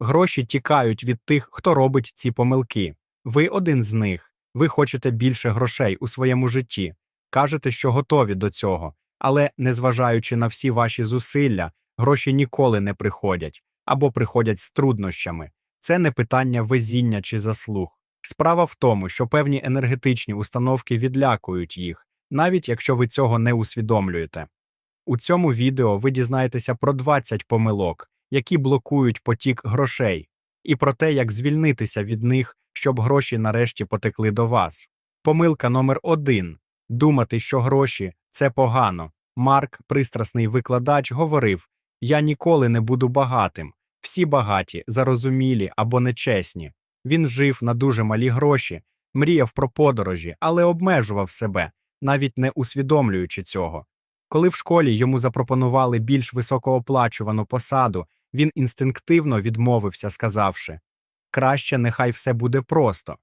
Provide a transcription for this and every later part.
Гроші тікають від тих, хто робить ці помилки. Ви один з них. Ви хочете більше грошей у своєму житті, кажете, що готові до цього, але, незважаючи на всі ваші зусилля, гроші ніколи не приходять або приходять з труднощами. Це не питання везіння чи заслуг. Справа в тому, що певні енергетичні установки відлякують їх, навіть якщо ви цього не усвідомлюєте. У цьому відео ви дізнаєтеся про 20 помилок, які блокують потік грошей, і про те, як звільнитися від них, щоб гроші нарешті потекли до вас. Помилка номер 1 думати, що гроші це погано. Марк, пристрасний викладач, говорив: Я ніколи не буду багатим. Всі багаті, зарозумілі або нечесні. Він жив на дуже малі гроші, мріяв про подорожі, але обмежував себе, навіть не усвідомлюючи цього. Коли в школі йому запропонували більш високооплачувану посаду, він інстинктивно відмовився, сказавши краще нехай все буде просто.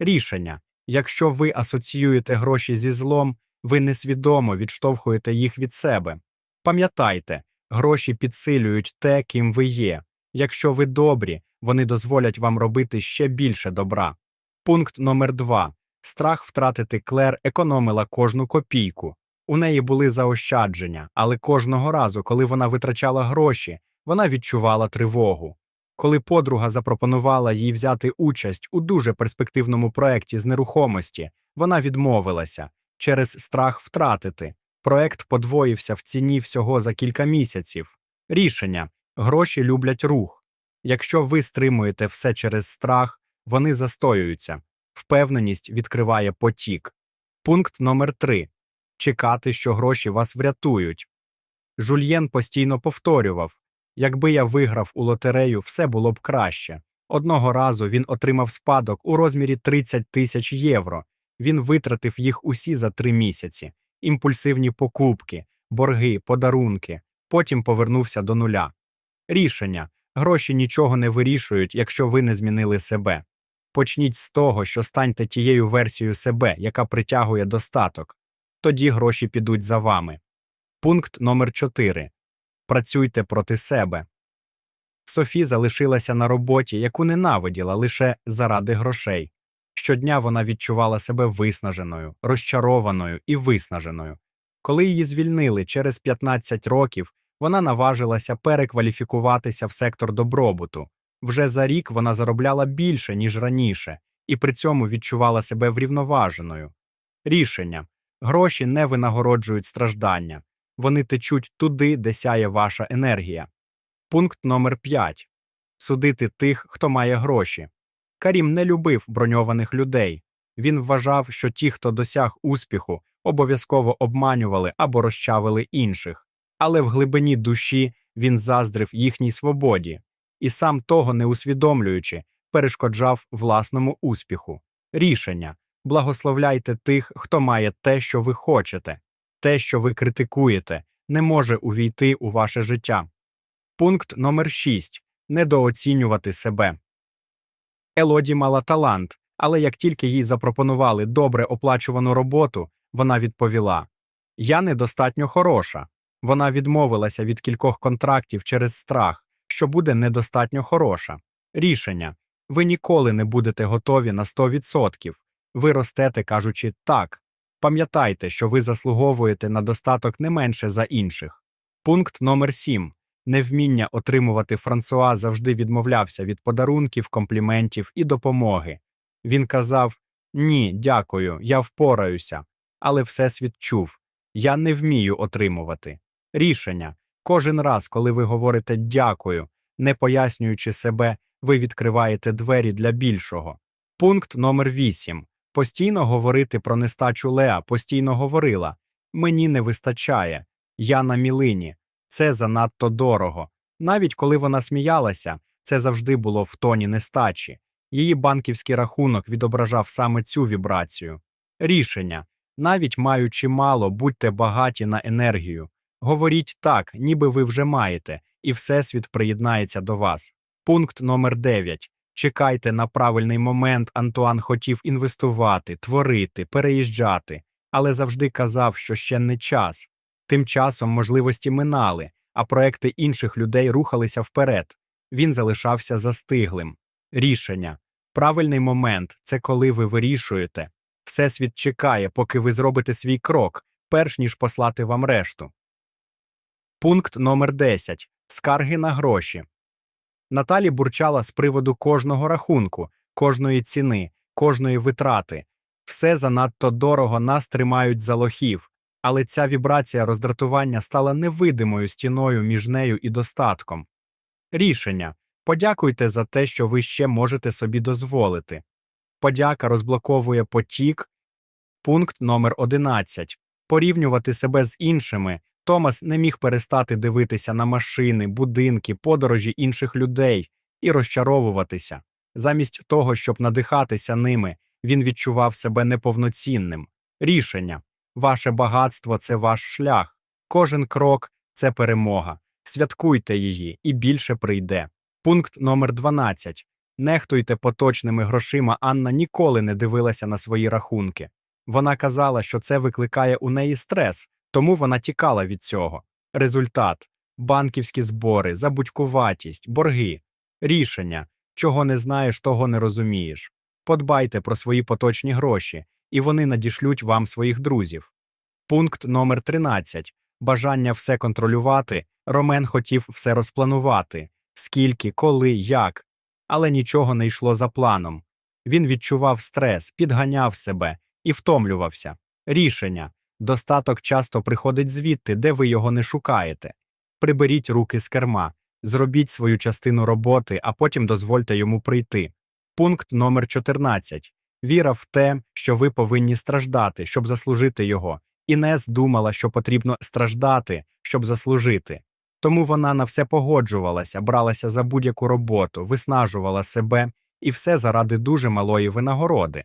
Рішення якщо ви асоціюєте гроші зі злом, ви несвідомо відштовхуєте їх від себе. Пам'ятайте, гроші підсилюють те, ким ви є. Якщо ви добрі, вони дозволять вам робити ще більше добра. Пункт номер 2 Страх втратити Клер економила кожну копійку. У неї були заощадження, але кожного разу, коли вона витрачала гроші, вона відчувала тривогу. Коли подруга запропонувала їй взяти участь у дуже перспективному проєкті з нерухомості, вона відмовилася через страх втратити. Проект подвоївся в ціні всього за кілька місяців. Рішення гроші люблять рух. Якщо ви стримуєте все через страх, вони застоюються. Впевненість відкриває потік. Пункт номер 3 чекати, що гроші вас врятують. Жульєн постійно повторював якби я виграв у лотерею, все було б краще. Одного разу він отримав спадок у розмірі 30 тисяч євро. Він витратив їх усі за три місяці, імпульсивні покупки, борги, подарунки, потім повернувся до нуля. Рішення гроші нічого не вирішують, якщо ви не змінили себе. Почніть з того, що станьте тією версією себе, яка притягує достаток. Тоді гроші підуть за вами. Пункт номер 4. Працюйте проти себе. Софі залишилася на роботі, яку ненавиділа лише заради грошей. Щодня вона відчувала себе виснаженою, розчарованою і виснаженою. Коли її звільнили через 15 років, вона наважилася перекваліфікуватися в сектор добробуту. Вже за рік вона заробляла більше, ніж раніше, і при цьому відчувала себе врівноваженою. Рішення гроші не винагороджують страждання, вони течуть туди, де сяє ваша енергія. Пункт номер 5. Судити тих, хто має гроші. Карім не любив броньованих людей. Він вважав, що ті, хто досяг успіху, обов'язково обманювали або розчавили інших, але в глибині душі він заздрив їхній свободі і сам того не усвідомлюючи, перешкоджав власному успіху. Рішення благословляйте тих, хто має те, що ви хочете, те, що ви критикуєте, не може увійти у ваше життя. Пункт номер 6. Недооцінювати себе. Елоді мала талант, але як тільки їй запропонували добре оплачувану роботу, вона відповіла Я недостатньо хороша. Вона відмовилася від кількох контрактів через страх, що буде недостатньо хороша. Рішення ви ніколи не будете готові на 100%. Ви ростете, кажучи так. Пам'ятайте, що ви заслуговуєте на достаток не менше за інших. Пункт номер 7. Невміння отримувати Франсуа завжди відмовлявся від подарунків, компліментів і допомоги. Він казав Ні, дякую, я впораюся. Але Всесвіт чув Я не вмію отримувати. Рішення кожен раз, коли ви говорите дякую, не пояснюючи себе, ви відкриваєте двері для більшого. Пункт номер 8. Постійно говорити про нестачу Леа постійно говорила Мені не вистачає, я на мілині, це занадто дорого. Навіть коли вона сміялася, це завжди було в тоні нестачі. Її банківський рахунок відображав саме цю вібрацію. Рішення навіть маючи мало, будьте багаті на енергію. Говоріть так, ніби ви вже маєте, і Всесвіт приєднається до вас. Пункт номер 9. Чекайте на правильний момент. Антуан хотів інвестувати, творити, переїжджати, але завжди казав, що ще не час. Тим часом можливості минали, а проекти інших людей рухалися вперед. Він залишався застиглим. Рішення. Правильний момент це коли ви вирішуєте. Всесвіт чекає, поки ви зробите свій крок, перш ніж послати вам решту. Пункт номер 10. Скарги на гроші. Наталі бурчала з приводу кожного рахунку, кожної ціни, кожної витрати. Все занадто дорого нас тримають за лохів, але ця вібрація роздратування стала невидимою стіною між нею і достатком. Рішення. Подякуйте за те, що ви ще можете собі дозволити. Подяка розблоковує потік. Пункт номер 11. Порівнювати себе з іншими. Томас не міг перестати дивитися на машини, будинки, подорожі інших людей і розчаровуватися. Замість того, щоб надихатися ними, він відчував себе неповноцінним. Рішення. Ваше багатство це ваш шлях. Кожен крок це перемога. Святкуйте її, і більше прийде. Пункт номер 12. Нехтуйте поточними грошима. Анна ніколи не дивилася на свої рахунки. Вона казала, що це викликає у неї стрес, тому вона тікала від цього. Результат банківські збори, забудькуватість, борги, рішення чого не знаєш, того не розумієш. Подбайте про свої поточні гроші, і вони надішлють вам своїх друзів. Пункт номер 13. Бажання все контролювати. Ромен хотів все розпланувати скільки, коли, як, але нічого не йшло за планом. Він відчував стрес, підганяв себе і втомлювався. Рішення достаток часто приходить звідти, де ви його не шукаєте. Приберіть руки з керма, зробіть свою частину роботи, а потім дозвольте йому прийти. Пункт номер 14. Віра в те, що ви повинні страждати, щоб заслужити його. Інес думала, що потрібно страждати, щоб заслужити. Тому вона на все погоджувалася, бралася за будь-яку роботу, виснажувала себе і все заради дуже малої винагороди.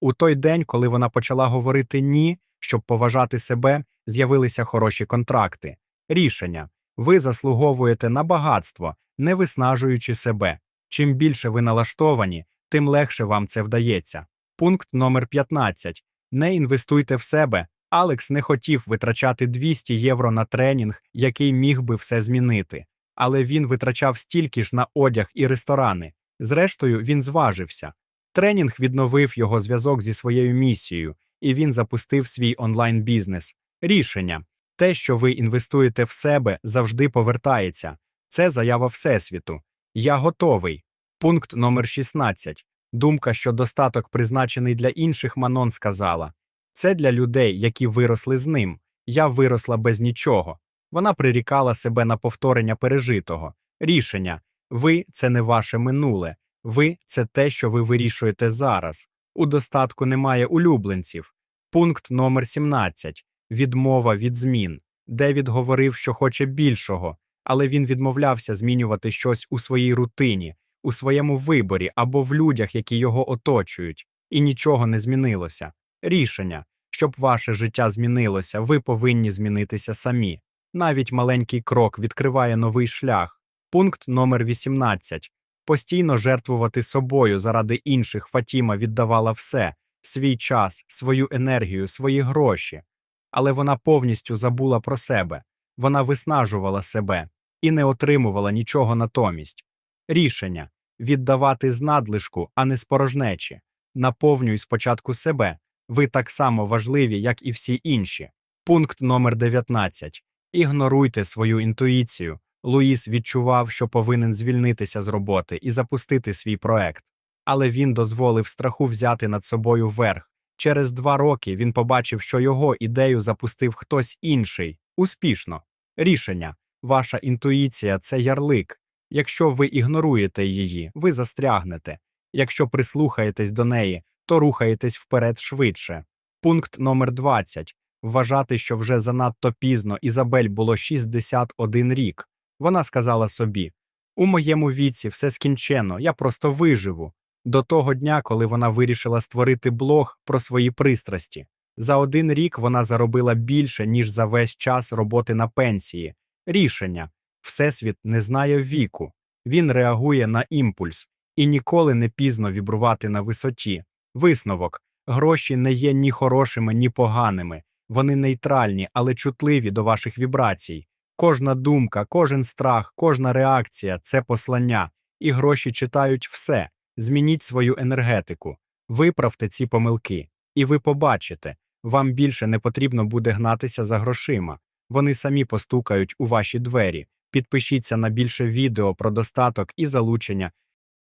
У той день, коли вона почала говорити ні, щоб поважати себе, з'явилися хороші контракти. Рішення ви заслуговуєте на багатство, не виснажуючи себе. Чим більше ви налаштовані, тим легше вам це вдається. Пункт номер 15. Не інвестуйте в себе. Алекс не хотів витрачати 200 євро на тренінг, який міг би все змінити, але він витрачав стільки ж на одяг і ресторани. Зрештою, він зважився. Тренінг відновив його зв'язок зі своєю місією, і він запустив свій онлайн бізнес. Рішення те, що ви інвестуєте в себе, завжди повертається. Це заява Всесвіту. Я готовий. Пункт номер 16. Думка, що достаток призначений для інших, Манон сказала. Це для людей, які виросли з ним. Я виросла без нічого. Вона прирікала себе на повторення пережитого. Рішення ви це не ваше минуле, ви це те, що ви вирішуєте зараз. У достатку немає улюбленців. Пункт номер 17. Відмова від змін. Девід говорив, що хоче більшого, але він відмовлявся змінювати щось у своїй рутині, у своєму виборі або в людях, які його оточують, і нічого не змінилося. Рішення, щоб ваше життя змінилося, ви повинні змінитися самі. Навіть маленький крок відкриває новий шлях. Пункт номер 18. Постійно жертвувати собою заради інших Фатіма віддавала все свій час, свою енергію, свої гроші. Але вона повністю забула про себе, вона виснажувала себе і не отримувала нічого натомість. Рішення віддавати з надлишку, а не з порожнечі. Наповнюй спочатку себе. Ви так само важливі, як і всі інші. Пункт номер 19. Ігноруйте свою інтуїцію. Луїс відчував, що повинен звільнитися з роботи і запустити свій проект. Але він дозволив страху взяти над собою верх. Через два роки він побачив, що його ідею запустив хтось інший. Успішно. Рішення. Ваша інтуїція це ярлик. Якщо ви ігноруєте її, ви застрягнете. Якщо прислухаєтесь до неї, то рухаєтесь вперед швидше. Пункт номер 20. Вважати, що вже занадто пізно Ізабель було 61 рік. Вона сказала собі у моєму віці все скінчено, я просто виживу. До того дня, коли вона вирішила створити блог про свої пристрасті. За один рік вона заробила більше, ніж за весь час роботи на пенсії. Рішення Всесвіт не знає віку, він реагує на імпульс і ніколи не пізно вібрувати на висоті. Висновок гроші не є ні хорошими, ні поганими. Вони нейтральні, але чутливі до ваших вібрацій. Кожна думка, кожен страх, кожна реакція це послання, і гроші читають все. Змініть свою енергетику, виправте ці помилки, і ви побачите, вам більше не потрібно буде гнатися за грошима. Вони самі постукають у ваші двері. Підпишіться на більше відео про достаток і залучення